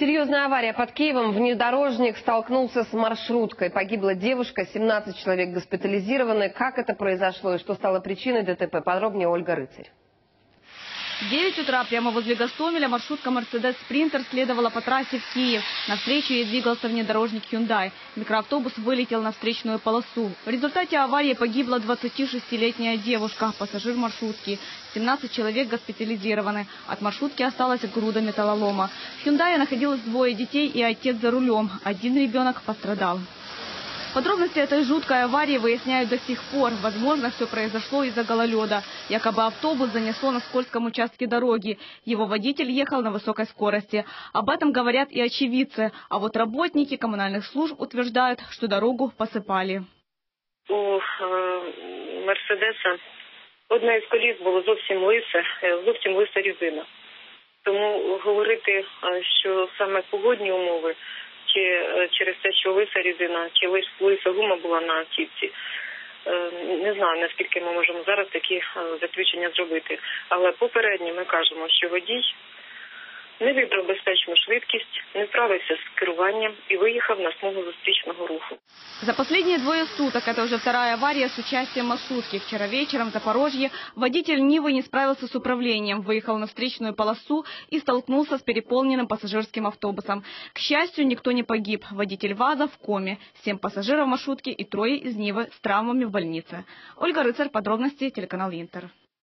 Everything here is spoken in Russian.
Серьезная авария под Киевом. Внедорожник столкнулся с маршруткой. Погибла девушка, 17 человек госпитализированы. Как это произошло и что стало причиной ДТП? Подробнее Ольга Рыцарь. В 9 утра прямо возле Гастомеля маршрутка «Мерседес Спринтер» следовала по трассе в Киев. Навстречу ей двигался внедорожник «Hyundai». Микроавтобус вылетел на встречную полосу. В результате аварии погибла 26-летняя девушка, пассажир маршрутки. 17 человек госпитализированы. От маршрутки осталась груда металлолома. В «Hyundai» находилось двое детей и отец за рулем. Один ребенок пострадал. Подробности этой жуткой аварии выясняют до сих пор. Возможно, все произошло из-за гололеда. Якобы автобус занесло на скользком участке дороги. Его водитель ехал на высокой скорости. Об этом говорят и очевидцы. А вот работники коммунальных служб утверждают, что дорогу посыпали. У е, Мерседеса одне із коліс було зовсім лисе, е, зовсім лиса різина. Тому говорити, е, що саме погодні умови, Чи е, через те, що лиса різина, чи лиса гума була на автівці, е, не знаю, наскільки ми можемо зараз такі е, заключення зробити. Але попередньо ми кажемо, що водій не вибрав швидкість, не вправився з керуванням і виїхав на смугу зустрічного руху. За последние двое суток это уже вторая авария с участием маршрутки. Вчера вечером в Запорожье водитель Нивы не справился с управлением, выехал на встречную полосу и столкнулся с переполненным пассажирским автобусом. К счастью, никто не погиб. Водитель ВАЗа в коме. Семь пассажиров маршрутки и трое из Нивы с травмами в больнице. Ольга Рыцарь, подробности, телеканал Интер.